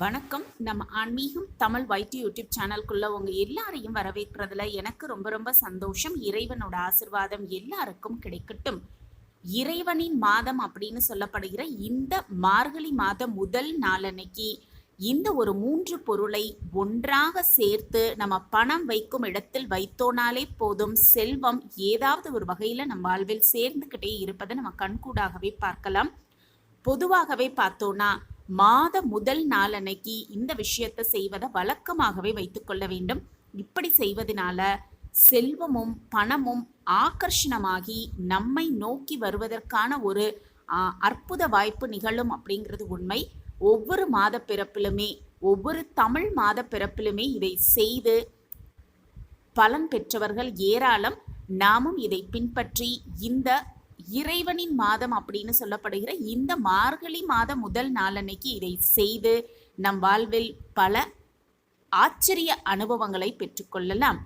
வணக்கம். நம்ம ஆன்மீகம் தமிழ் வைட்டி யூடியூப் சேனல்குள்ள உங்க எல்லாரையும் வரவேற்கிறதுல எனக்கு ரொம்ப ரொம்ப சந்தோஷம். இறைவனோட ஆசிர்வாதம் எல்லாருக்கும் கிடைக்கட்டும். இறைவனின் மாதம் அப்படின்னு சொல்லப்படுகிற இந்த மார்கழி மாதம் முதல் நாளன்னைக்கு இந்த ஒரு மூன்று பொருளை ஒன்றாக சேர்த்து நம்ம பணம் வைக்கும் இடத்தில் வைத்தோனாலே போதும். செல்வம் ஏதாவது ஒரு வகையில் நம் வாழ்வில் சேர்ந்துக்கிட்டே இருப்பதை நம்ம கண்கூடாகவே பார்க்கலாம். பொதுவாகவே பார்த்தோன்னா மாத முதல் நாளன்னைக்கு இந்த விஷயத்தை செய்வதை வழக்கமாகவே வைத்துக்கொள்ள வேண்டும். இப்படி செய்வதனால செல்வமும் பணமும் ஆகர்ஷணமாகி நம்மை நோக்கி வருவதற்கான ஒரு அற்புத வாய்ப்பு நிகழும் அப்படிங்கிறது உண்மை. ஒவ்வொரு மாத பிறப்பிலுமே ஒவ்வொரு தமிழ் மாத பிறப்பிலுமே இதை செய்து பலன் பெற்றவர்கள் ஏராளம். நாமும் இதை பின்பற்றி இந்த இறைவனின் மாதம் அப்படின்னு சொல்லப்படுகிற இந்த மார்கழி மாத முதல் நாளன்னைக்கு இதை செய்து நம் வாழ்வில் பல ஆச்சரிய அனுபவங்களை பெற்றுக்கொள்ளலாம்.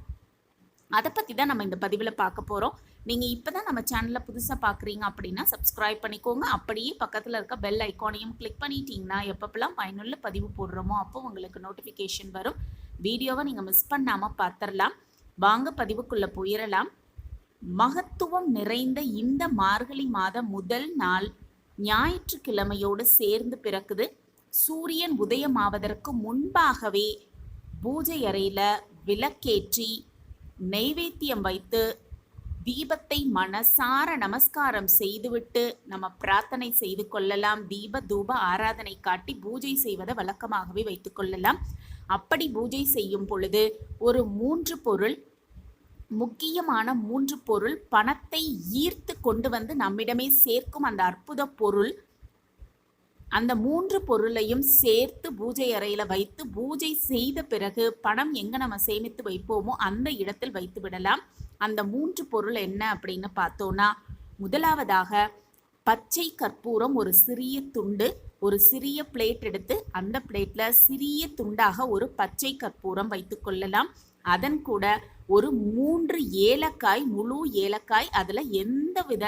அதை பற்றி தான் நம்ம இந்த பதிவில் பார்க்க போகிறோம் நீங்கள் இப்போ தான் நம்ம சேனலில் புதுசாக பார்க்குறீங்க அப்படின்னா சப்ஸ்கிரைப் பண்ணிக்கோங்க. அப்படியே பக்கத்தில் இருக்க பெல் ஐக்கானையும் கிளிக் பண்ணிட்டீங்கன்னா எப்பப்பெல்லாம் பயனுள்ள பதிவு போடுறோமோ அப்போ உங்களுக்கு நோட்டிஃபிகேஷன் வரும். வீடியோவை நீங்கள் மிஸ் பண்ணாமல் பார்த்துடலாம். வாங்க பதிவுக்குள்ளே போயிடலாம். மகத்துவம் நிறைந்த இந்த மார்கழி மாத முதல் நாள் ஞாயிற்றுக்கிழமையோடு சேர்ந்து பிறக்குது. சூரியன் உதயமாவதற்கு முன்பாகவே பூஜை அறையில் விளக்கேற்றி நெய்வேத்தியம் வைத்து தீபத்தை மனசார நமஸ்காரம் செய்துவிட்டு நம்ம பிரார்த்தனை செய்து கொள்ளலாம். தீப தூப ஆராதனை காட்டி பூஜை செய்வதை வழக்கமாகவே வைத்துக்கொள்ளலாம் அப்படி பூஜை செய்யும் பொழுது ஒரு மூன்று பொருள் முக்கியமான மூன்று பொருள் பணத்தை ஈர்த்து கொண்டு வந்து நம்மிடமே சேர்க்கும் அந்த அற்புத பொருள். அந்த மூன்று பொருளையும் சேர்த்து பூஜை அறையில் வைத்து பூஜை செய்த பிறகு பணம் எங்கே நம்ம சேமித்து வைப்போமோ அந்த இடத்தில் வைத்து விடலாம். அந்த மூன்று பொருள் என்ன அப்படின்னு பார்த்தோன்னா முதலாவதாக பச்சை கற்பூரம் ஒரு சிறிய துண்டு ஒரு சிறிய பிளேட் எடுத்து அந்த பிளேட்டில் சிறிய துண்டாக ஒரு பச்சை கற்பூரம் வைத்து கொள்ளலாம். அதன் கூட ஒரு மூன்று ஏலக்காய் முழு ஏலக்காய் அதில் எந்த வித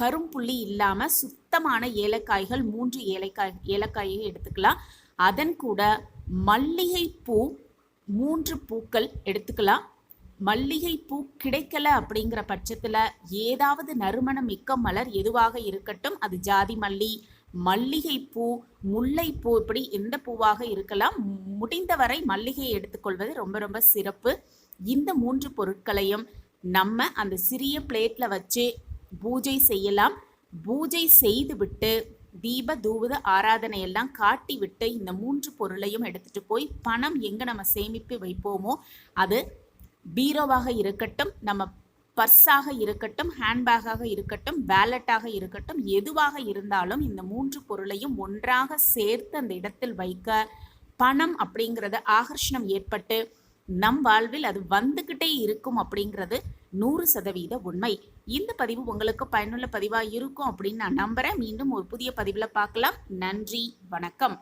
கரும்புள்ளி இல்லாமல் சுத்தமான ஏலக்காய்கள் மூன்று ஏலக்காய் ஏலக்காயை எடுத்துக்கலாம். அதன் கூட மல்லிகை பூ மூன்று பூக்கள் எடுத்துக்கலாம். மல்லிகை பூ கிடைக்கல அப்படிங்கிற பட்சத்தில் ஏதாவது நறுமணம் மிக்க மலர் எதுவாக இருக்கட்டும் அது ஜாதி மல்லி மல்லிகைப்பூ முல்லைப்பூ இப்படி எந்த பூவாக இருக்கலாம். முடிந்தவரை மல்லிகையை எடுத்துக்கொள்வது ரொம்ப ரொம்ப சிறப்பு. இந்த மூன்று பொருட்களையும் நம்ம அந்த சிறிய பிளேட்ல வச்சு பூஜை செய்யலாம். பூஜை செய்துவிட்டு தீப தூபத ஆராதனை எல்லாம் காட்டி விட்டு இந்த மூன்று பொருளையும் எடுத்துட்டு போய் பணம் எங்க நம்ம சேமிப்பு வைப்போமோ அது பீரோவாக இருக்கட்டும் நம்ம பர்ஸாக இருக்கட்டும் ஹேண்ட்பேக்காக இருக்கட்டும் வேலட்டாக இருக்கட்டும் எதுவாக இருந்தாலும் இந்த மூன்று பொருளையும் ஒன்றாக சேர்த்து அந்த இடத்தில் வைக்க பணம் அப்படிங்கிறது ஆகர்ஷணம் ஏற்பட்டு நம் வாழ்வில் அது வந்துக்கிட்டே இருக்கும் அப்படிங்கிறது நூறு சதவீத உண்மை. இந்த பதிவு உங்களுக்கு பயனுள்ள பதிவாக இருக்கும் அப்படின்னு நான் நம்புகிறேன் மீண்டும் ஒரு புதிய பதிவில் பார்க்கலாம். நன்றி வணக்கம்.